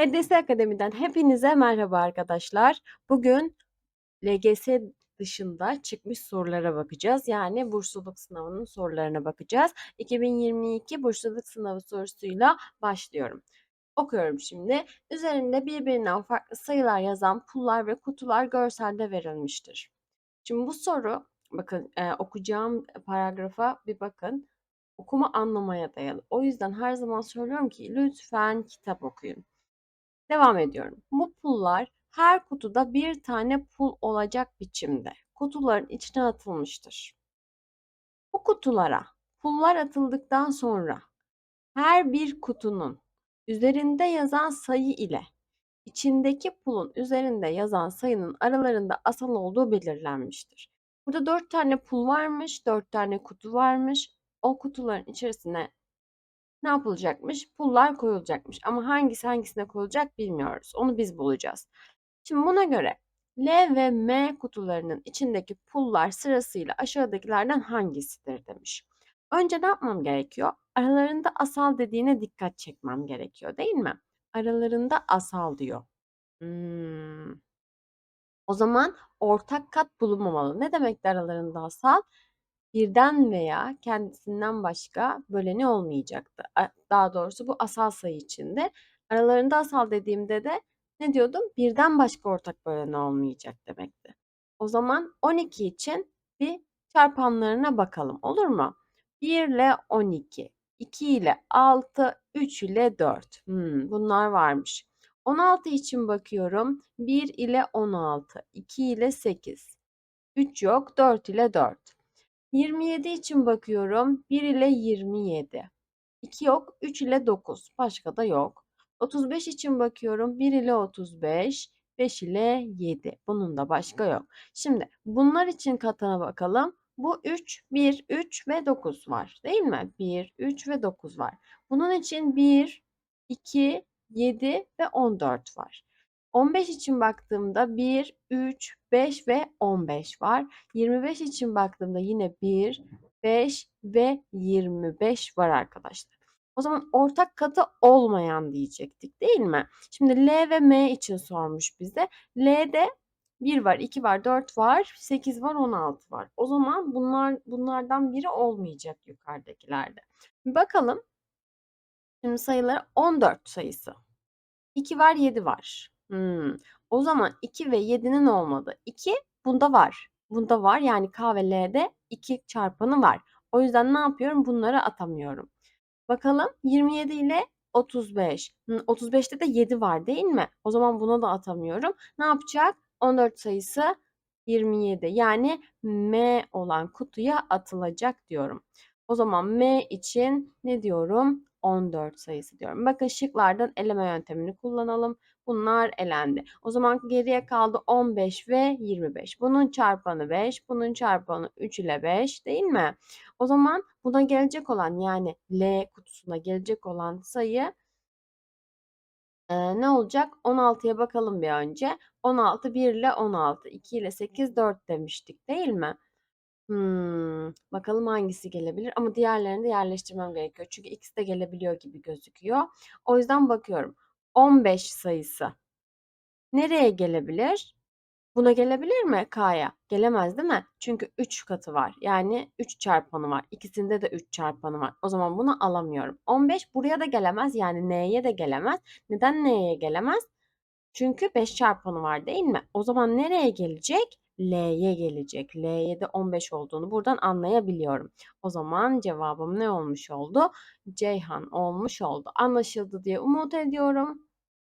HDS Akademi'den hepinize merhaba arkadaşlar. Bugün LGS dışında çıkmış sorulara bakacağız. Yani bursluluk sınavının sorularına bakacağız. 2022 bursluluk sınavı sorusuyla başlıyorum. Okuyorum şimdi. Üzerinde birbirinden farklı sayılar yazan pullar ve kutular görselde verilmiştir. Şimdi bu soru, bakın e, okuyacağım paragrafa bir bakın. Okuma anlamaya dayalı. O yüzden her zaman söylüyorum ki lütfen kitap okuyun. Devam ediyorum. Bu pullar her kutuda bir tane pul olacak biçimde kutuların içine atılmıştır. Bu kutulara pullar atıldıktan sonra her bir kutunun üzerinde yazan sayı ile içindeki pulun üzerinde yazan sayının aralarında asal olduğu belirlenmiştir. Burada dört tane pul varmış, dört tane kutu varmış. O kutuların içerisine ne yapılacakmış? Pullar koyulacakmış. Ama hangisi hangisine koyulacak bilmiyoruz. Onu biz bulacağız. Şimdi buna göre L ve M kutularının içindeki pullar sırasıyla aşağıdakilerden hangisidir demiş. Önce ne yapmam gerekiyor? Aralarında asal dediğine dikkat çekmem gerekiyor değil mi? Aralarında asal diyor. Hmm. O zaman ortak kat bulunmamalı. Ne demek aralarında asal? Birden veya kendisinden başka böleni olmayacaktı. Daha doğrusu bu asal sayı içinde. Aralarında asal dediğimde de ne diyordum? Birden başka ortak böleni olmayacak demekti. O zaman 12 için bir çarpanlarına bakalım olur mu? 1 ile 12, 2 ile 6, 3 ile 4. Hmm, bunlar varmış. 16 için bakıyorum. 1 ile 16, 2 ile 8. 3 yok, 4 ile 4. 27 için bakıyorum. 1 ile 27. 2 yok. 3 ile 9. Başka da yok. 35 için bakıyorum. 1 ile 35. 5 ile 7. Bunun da başka yok. Şimdi bunlar için katına bakalım. Bu 3, 1, 3 ve 9 var. Değil mi? 1, 3 ve 9 var. Bunun için 1, 2, 7 ve 14 var. 15 için baktığımda 1, 3, 5 ve 15 var. 25 için baktığımda yine 1, 5 ve 25 var arkadaşlar. O zaman ortak katı olmayan diyecektik değil mi? Şimdi L ve M için sormuş bize. L'de 1 var, 2 var, 4 var, 8 var, 16 var. O zaman bunlar bunlardan biri olmayacak yukarıdakilerde. Bakalım. Şimdi sayıları 14 sayısı. 2 var, 7 var. Hımm. O zaman 2 ve 7'nin olmadığı 2 bunda var. Bunda var. Yani K ve L'de 2 çarpanı var. O yüzden ne yapıyorum? Bunları atamıyorum. Bakalım 27 ile 35. Hımm, 35'te de 7 var değil mi? O zaman buna da atamıyorum. Ne yapacak? 14 sayısı 27. Yani M olan kutuya atılacak diyorum. O zaman M için ne diyorum? 14 sayısı diyorum. Bakın şıklardan eleme yöntemini kullanalım. Bunlar elendi. O zaman geriye kaldı 15 ve 25. Bunun çarpanı 5, bunun çarpanı 3 ile 5 değil mi? O zaman buna gelecek olan yani L kutusuna gelecek olan sayı e, ne olacak? 16'ya bakalım bir önce. 16 1 ile 16, 2 ile 8, 4 demiştik değil mi? Hmm, bakalım hangisi gelebilir ama diğerlerini de yerleştirmem gerekiyor. Çünkü ikisi de gelebiliyor gibi gözüküyor. O yüzden bakıyorum. 15 sayısı nereye gelebilir? Buna gelebilir mi K'ya? Gelemez değil mi? Çünkü 3 katı var. Yani 3 çarpanı var. İkisinde de 3 çarpanı var. O zaman bunu alamıyorum. 15 buraya da gelemez. Yani N'ye de gelemez. Neden N'ye gelemez? Çünkü 5 çarpanı var değil mi? O zaman nereye gelecek? L'ye gelecek. L'ye de 15 olduğunu buradan anlayabiliyorum. O zaman cevabım ne olmuş oldu? Ceyhan olmuş oldu. Anlaşıldı diye umut ediyorum.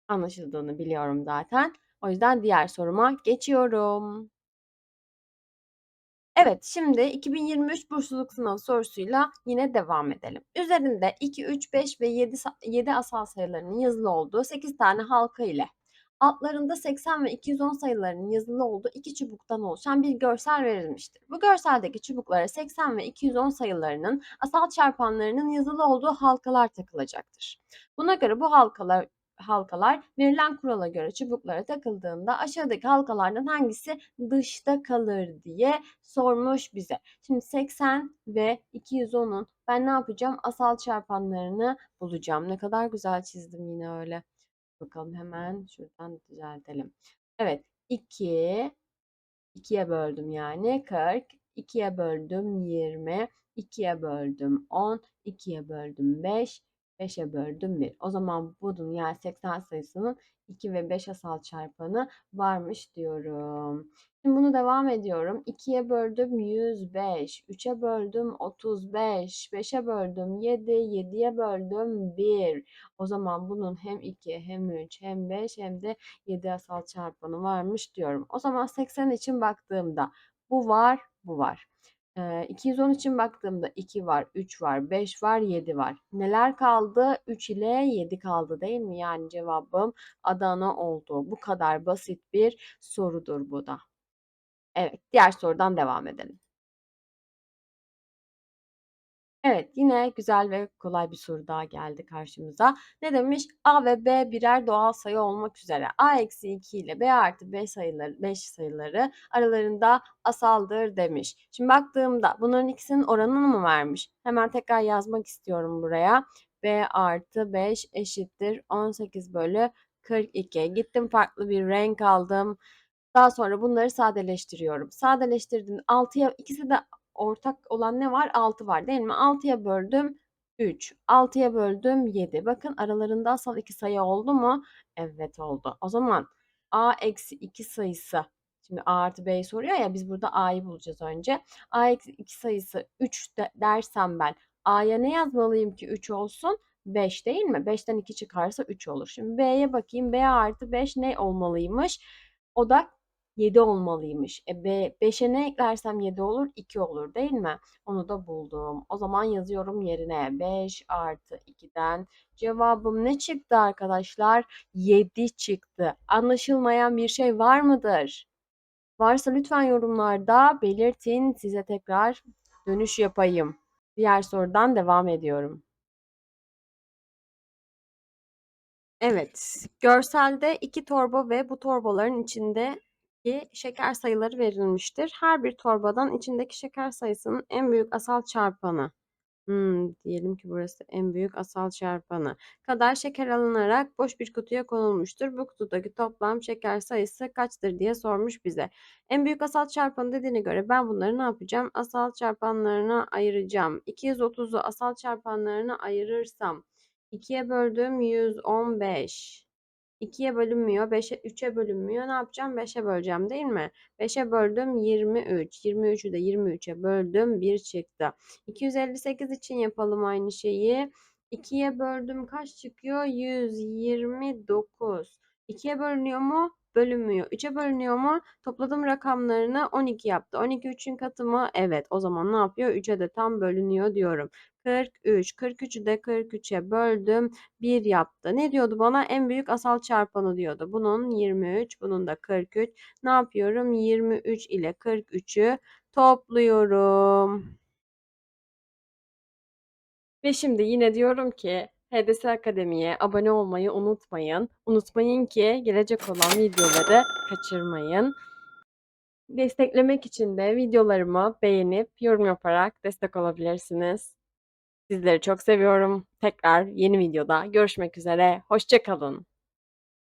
Anlaşıldığını biliyorum zaten. O yüzden diğer soruma geçiyorum. Evet, şimdi 2023 bursluluk sınavı sorusuyla yine devam edelim. Üzerinde 2, 3, 5 ve 7, 7 asal sayılarının yazılı olduğu 8 tane halka ile altlarında 80 ve 210 sayılarının yazılı olduğu iki çubuktan oluşan bir görsel verilmiştir. Bu görseldeki çubuklara 80 ve 210 sayılarının asal çarpanlarının yazılı olduğu halkalar takılacaktır. Buna göre bu halkalar halkalar verilen kurala göre çubuklara takıldığında aşağıdaki halkalardan hangisi dışta kalır diye sormuş bize. Şimdi 80 ve 210'un ben ne yapacağım? Asal çarpanlarını bulacağım. Ne kadar güzel çizdim yine öyle. Bakalım hemen şuradan düzeltelim. Evet 2 2'ye böldüm yani 40. 2'ye böldüm 20. 2'ye böldüm 10. 2'ye böldüm 5. 5'e böldüm 1. O zaman bunun yani 80 sayısının 2 ve 5 asal çarpanı varmış diyorum. Şimdi bunu devam ediyorum. 2'ye böldüm 105. 3'e böldüm 35. 5'e böldüm 7. 7'ye böldüm 1. O zaman bunun hem 2 hem 3 hem 5 hem de 7 asal çarpanı varmış diyorum. O zaman 80 için baktığımda bu var, bu var. Ee, 210 için baktığımda 2 var, 3 var, 5 var, 7 var. Neler kaldı? 3 ile 7 kaldı değil mi? Yani cevabım Adana oldu. Bu kadar basit bir sorudur bu da. Evet, diğer sorudan devam edelim. Evet, yine güzel ve kolay bir soru daha geldi karşımıza. Ne demiş? A ve B birer doğal sayı olmak üzere A eksi 2 ile B artı 5 sayıları, 5 sayıları aralarında asaldır demiş. Şimdi baktığımda bunların ikisinin oranını mı vermiş? Hemen tekrar yazmak istiyorum buraya. B artı 5 eşittir 18 bölü 42. Gittim farklı bir renk aldım. Daha sonra bunları sadeleştiriyorum. Sadeleştirdim. 6'ya ikisi de ortak olan ne var? 6 var değil mi? 6'ya böldüm 3. 6'ya böldüm 7. Bakın aralarında asal iki sayı oldu mu? Evet oldu. O zaman a eksi 2 sayısı. Şimdi a artı b'yi soruyor ya biz burada a'yı bulacağız önce. a eksi 2 sayısı 3 de, dersem ben a'ya ne yazmalıyım ki 3 olsun? 5 değil mi? 5'ten 2 çıkarsa 3 olur. Şimdi b'ye bakayım. b artı 5 ne olmalıymış? O da 7 olmalıymış. E B 5'e ne eklersem 7 olur? 2 olur değil mi? Onu da buldum. O zaman yazıyorum yerine 5 artı 2'den cevabım ne çıktı arkadaşlar? 7 çıktı. Anlaşılmayan bir şey var mıdır? Varsa lütfen yorumlarda belirtin. Size tekrar dönüş yapayım. Diğer sorudan devam ediyorum. Evet, görselde iki torba ve bu torbaların içinde şeker sayıları verilmiştir. Her bir torbadan içindeki şeker sayısının en büyük asal çarpanı Hımm, diyelim ki burası en büyük asal çarpanı kadar şeker alınarak boş bir kutuya konulmuştur. Bu kutudaki toplam şeker sayısı kaçtır diye sormuş bize. En büyük asal çarpanı dediğine göre ben bunları ne yapacağım? Asal çarpanlarına ayıracağım. 230'u asal çarpanlarına ayırırsam 2'ye böldüm 115. 2'ye bölünmüyor. 5'e 3'e bölünmüyor. Ne yapacağım? 5'e böleceğim değil mi? 5'e böldüm 23. 23'ü de 23'e böldüm 1 çıktı. 258 için yapalım aynı şeyi. 2'ye böldüm kaç çıkıyor? 129. 2'ye bölünüyor mu? Bölünmüyor. 3'e bölünüyor mu? Topladım rakamlarını 12 yaptı. 12 3'ün katı mı? Evet. O zaman ne yapıyor? 3'e de tam bölünüyor diyorum. 43. 43'ü de 43'e böldüm. 1 yaptı. Ne diyordu bana? En büyük asal çarpanı diyordu. Bunun 23, bunun da 43. Ne yapıyorum? 23 ile 43'ü topluyorum. Ve şimdi yine diyorum ki HDS Akademi'ye abone olmayı unutmayın. Unutmayın ki gelecek olan videoları kaçırmayın. Desteklemek için de videolarımı beğenip yorum yaparak destek olabilirsiniz. Sizleri çok seviyorum. Tekrar yeni videoda görüşmek üzere. Hoşça kalın.